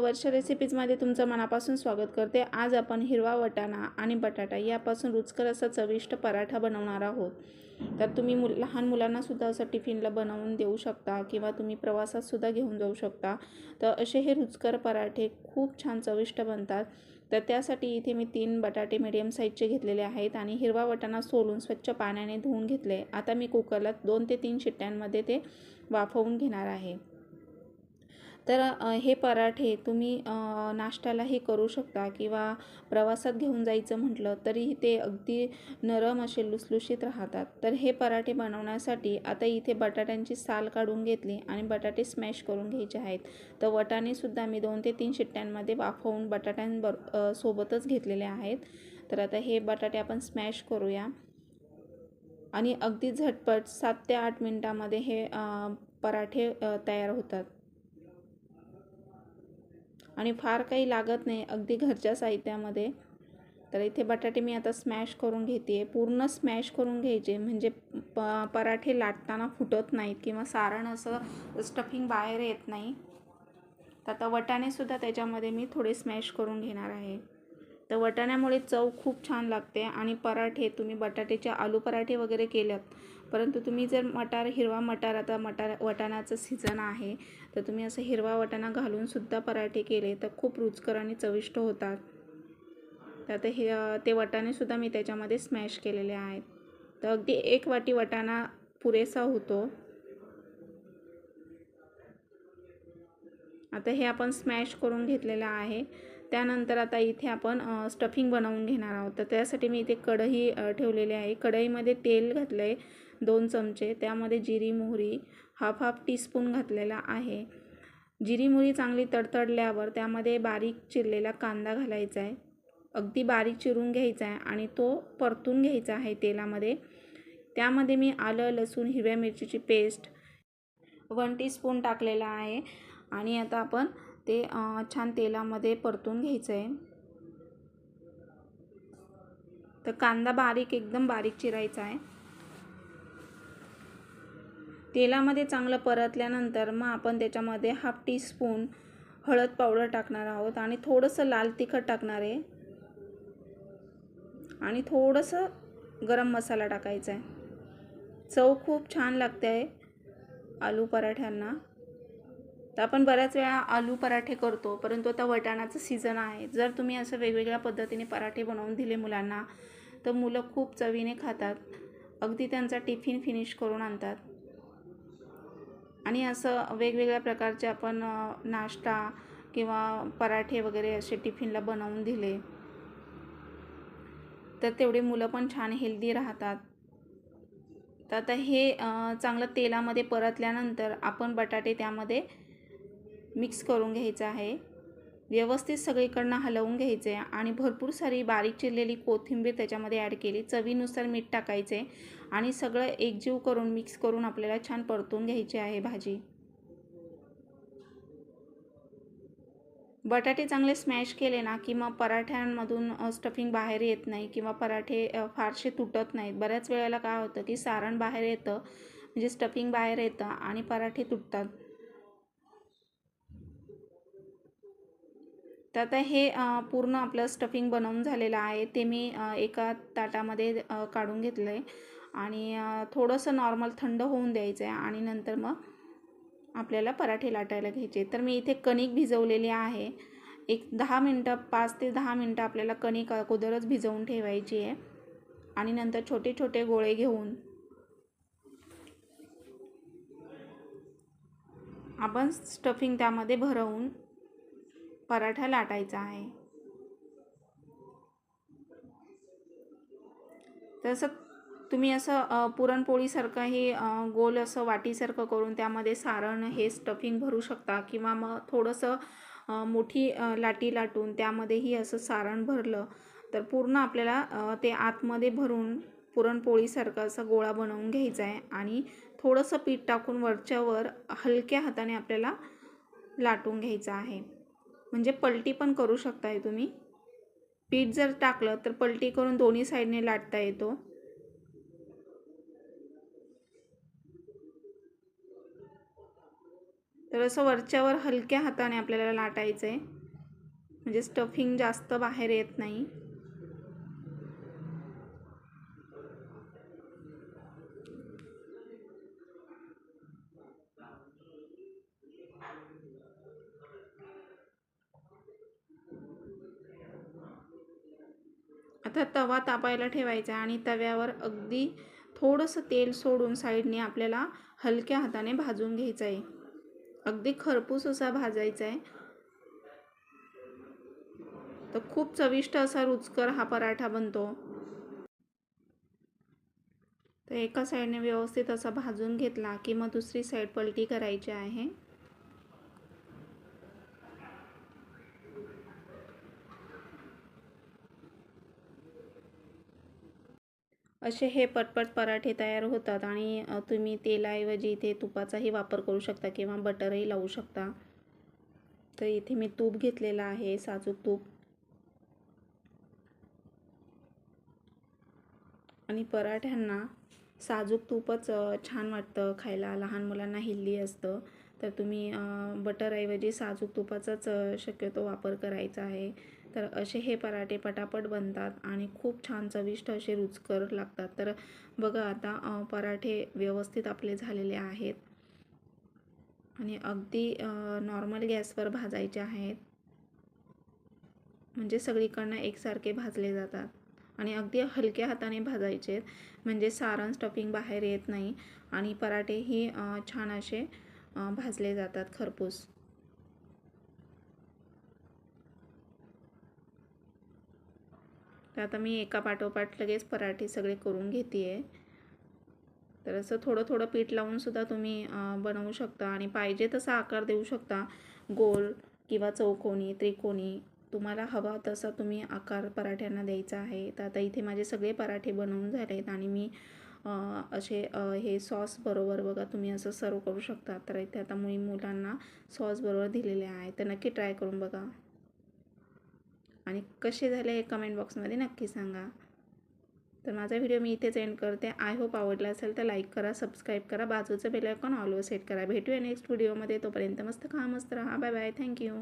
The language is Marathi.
वर्ष रेसिपीजमध्ये तुमचं मनापासून स्वागत करते. आज आपण हिरवा वटाणा आणि बटाटा यापासून रुचकर असा चविष्ट पराठा बनवणार आहोत. तर तुम्ही मुल लहान मुलांनासुद्धा असं टिफिनला बनवून देऊ शकता किंवा तुम्ही प्रवासातसुद्धा घेऊन जाऊ शकता. तर असे हे रुचकर पराठे खूप छान चविष्ट बनतात. तर त्यासाठी इथे मी तीन बटाटे मीडियम साईजचे घेतलेले आहेत आणि हिरवा वटाणा सोलून स्वच्छ पाण्याने धुवून घेतले. आता मी कुकरला दोन ते तीन शिट्ट्यांमध्ये ते वाफवून घेणार आहे. तर हे पराठे तुम्ही नाश्त्यालाही करू शकता किंवा प्रवासात घेऊन जायचं म्हटलं तरी ते अगदी नरम असे लुसलुशीत राहतात. तर हे पराठे बनवण्यासाठी आता इथे बटाट्यांची साल काढून घेतली आणि बटाटे स्मॅश करून घ्यायचे आहेत. तर वटाणेसुद्धा मी दोन ते तीन शिट्ट्यांमध्ये वाफवून बटाट्यांबर सोबतच घेतलेले आहेत. तर आता हे बटाटे आपण स्मॅश करूया. आणि अगदी झटपट सात ते आठ मिनटामध्ये हे पराठे तयार होतात. आणि फार काही लागत नाही अगदी घरच्या साहित्यामध्ये. तर इथे बटाटे मी आता स्मॅश करून घेते पूर्ण स्मॅश करून घ्यायचे. म्हणजे प पराठे लाटताना फुटत नाहीत किंवा सारण असं स्टफिंग बाहेर येत नाही. तर आता वटाणेसुद्धा त्याच्यामध्ये मी थोडे स्मॅश करून घेणार आहे. तर वटाण्यामुळे चव खूप छान लागते आणि पराठे तुम्ही बटाट्याचे आलू पराठे वगैरे केल्यात परंतु तुम्ही जर मटार हिरवा मटार आता मटार वटाण्याचं सीझन आहे तर तुम्ही असं हिरवा वटाणा घालूनसुद्धा पराठे केले तर खूप रुचकर आणि चविष्ट होतात. तर आता हे ते वटाणेसुद्धा मी त्याच्यामध्ये स्मॅश केलेले आहेत. तर अगदी एक वाटी वटाणा पुरेसा होतो. आता हे आपण स्मॅश करून घेतलेलं आहे. त्यानंतर आता इथे आपण स्टफिंग बनवून घेणार आहोत. तर त्यासाठी मी इथे कढई ठेवलेली आहे. कढईमध्ये तेल घातलं आहे दोन चमचे. त्यामध्ये जिरी मोहरी हाफ हाफ टीस्पून घातलेला आहे. जिरी मोहरी चांगली तडतडल्यावर त्यामध्ये बारीक चिरलेला कांदा घालायचा आहे. अगदी बारीक चिरून घ्यायचा आहे आणि तो परतून घ्यायचा आहे तेलामध्ये. त्यामध्ये मी आलं लसूण हिरव्या मिरचीची पेस्ट वन टीस्पून टाकलेला आहे. आणि आता आपण ते छान तेलामध्ये परतून घ्यायचं आहे तर कांदा बारीक एकदम बारीक चिरायचा आहे. तेलामध्ये चांगलं परतल्यानंतर मग आपण त्याच्यामध्ये हाफ टी स्पून हळद पावडर टाकणार आहोत आणि थोडंसं लाल तिखट टाकणार आहे. आणि थोडंसं गरम मसाला टाकायचा आहे. चव खूप छान लागते आहे आलू पराठ्यांना. तर आपण बऱ्याच वेळा आलू पराठे करतो परंतु आता वटाणाचं सीझन आहे. जर तुम्ही असं वेगवेगळ्या पद्धतीने पराठे बनवून दिले मुलांना तर मुलं खूप चवीने खातात. अगदी त्यांचा टिफिन फिनिश करून आणतात. आणि असं वेगवेगळ्या प्रकारचे आपण नाश्ता किंवा पराठे वगैरे असे टिफिनला बनवून दिले तर तेवढे मुलं पण छान हेल्दी राहतात. तर आता हे चांगलं तेलामध्ये परतल्यानंतर आपण बटाटे त्यामध्ये मिक्स करून घ्यायचं आहे. व्यवस्थित सगळीकडनं हलवून घ्यायचे आणि भरपूर सारी बारीक चिरलेली कोथिंबीर त्याच्यामध्ये ॲड केली. चवीनुसार मीठ टाकायचे आणि सगळं एकजीव करून मिक्स करून आपल्याला छान परतून घ्यायची आहे भाजी. बटाटे चांगले स्मॅश केले ना की मग पराठ्यांमधून स्टफिंग बाहेर येत नाही किंवा पराठे फारसे तुटत नाहीत. बऱ्याच वेळेला काय होतं की सारण बाहेर येतं म्हणजे स्टफिंग बाहेर येतं आणि पराठे तुटतात. तर आता हे पूर्ण आपलं स्टफिंग बनवून झालेलं आहे. ते मी एका ताटामध्ये काढून घेतलं आहे आणि थोडंसं नॉर्मल थंड होऊन द्यायचं आहे आणि नंतर मग आपल्याला पराठे लाटायला घ्यायचे. तर मी इथे कणिक भिजवलेली आहे. एक दहा मिनटं पाच ते दहा मिनटं आपल्याला कणिक अगोदरच भिजवून ठेवायची आहे. आणि नंतर छोटे छोटे गोळे घेऊन आपण स्टफिंग त्यामध्ये भरवून पराठा लाटायचा आहे. तसं तुम्ही असं पुरणपोळीसारखं हे गोल असं वाटीसारखं करून त्यामध्ये सारण हे स्टफिंग भरू शकता किंवा मग थोडंसं मोठी लाटी लाटून त्यामध्येही असं सारण भरलं तर पूर्ण आपल्याला ते आतमध्ये भरून पुरणपोळीसारखं असं गोळा बनवून घ्यायचा आहे आणि थोडंसं पीठ टाकून वरच्यावर हलक्या हाताने आपल्याला लाटून घ्यायचं आहे. म्हणजे पलटी पण करू शकताय तुम्ही. पीठ जर टाकलं तर पलटी करून दोन्ही साईडने लाटता येतो. तर असं वरच्यावर हलक्या हाताने आपल्याला लाटायचं आहे म्हणजे स्टफिंग जास्त बाहेर येत नाही. आता तवा तापायला ठेवायचा आणि तव्यावर अगदी थोडंसं तेल सोडून साईडने आपल्याला हलक्या हाताने भाजून घ्यायचं आहे अगदी खरपूस असा भाजायचा आहे तर खूप चविष्ट असा रुचकर हा पराठा बनतो. तर एका साईडने व्यवस्थित असा भाजून घेतला की मग दुसरी साईड पलटी करायची आहे. असे हे पटपट पराठे तयार होतात आणि तुम्ही तेलाऐवजी इथे तुपाचाही वापर करू शकता किंवा बटरही लावू शकता. तर इथे मी तूप घेतलेलं आहे साजूक तूप. आणि पराठ्यांना साजूक तूपच छान वाटतं खायला. लहान मुलांना हेल्दी असतं. तर तुम्ही बटरऐवजी साजूक तुपाचाच शक्यतो वापर करायचा आहे. तर असे हे पराठे पटापट बनतात आणि खूप छान चविष्ट असे रुचकर लागतात. तर बघा आता पराठे व्यवस्थित आपले झालेले आहेत. आणि अगदी नॉर्मल गॅसवर भाजायचे आहेत. म्हणजे सगळीकडनं एकसारखे भाजले जातात. आणि अगदी हलक्या हाताने भाजायचे म्हणजे सारण स्टफिंग बाहेर येत नाही. आणि पराठेही छान असे भाजले जातात खरपूस. तर आता मी एका पाठोपाठ लगेच पराठे सगळे करून घेते आहे तर असं थोडं थोडं पीठ लावूनसुद्धा तुम्ही बनवू शकता आणि पाहिजे तसा आकार देऊ शकता. गोल किंवा चौकोनी त्रिकोणी तुम्हाला हवा तसा तुम्ही आकार पराठ्यांना द्यायचा आहे. तर आता इथे माझे सगळे पराठे बनवून झाले आहेत आणि मी असे हे सॉस बरोबर बघा तुम्ही असं सर्व करू शकता. तर इथे आता मुली मुलांना सॉस बरोबर दिलेले आहे. तर नक्की ट्राय करून बघा. आणि कसे झाले हे कमेंट बॉक्समध्ये नक्की सांगा. तर माझा व्हिडिओ मी इथेच एंड करते. आय होप आवडला असेल तर लाईक करा सबस्क्राईब करा. बाजूचं बेल आयकॉन ऑलवर सेट करा. भेटूया नेक्स्ट व्हिडिओमध्ये तोपर्यंत मस्त खा मस्त राहा. Bye bye thank you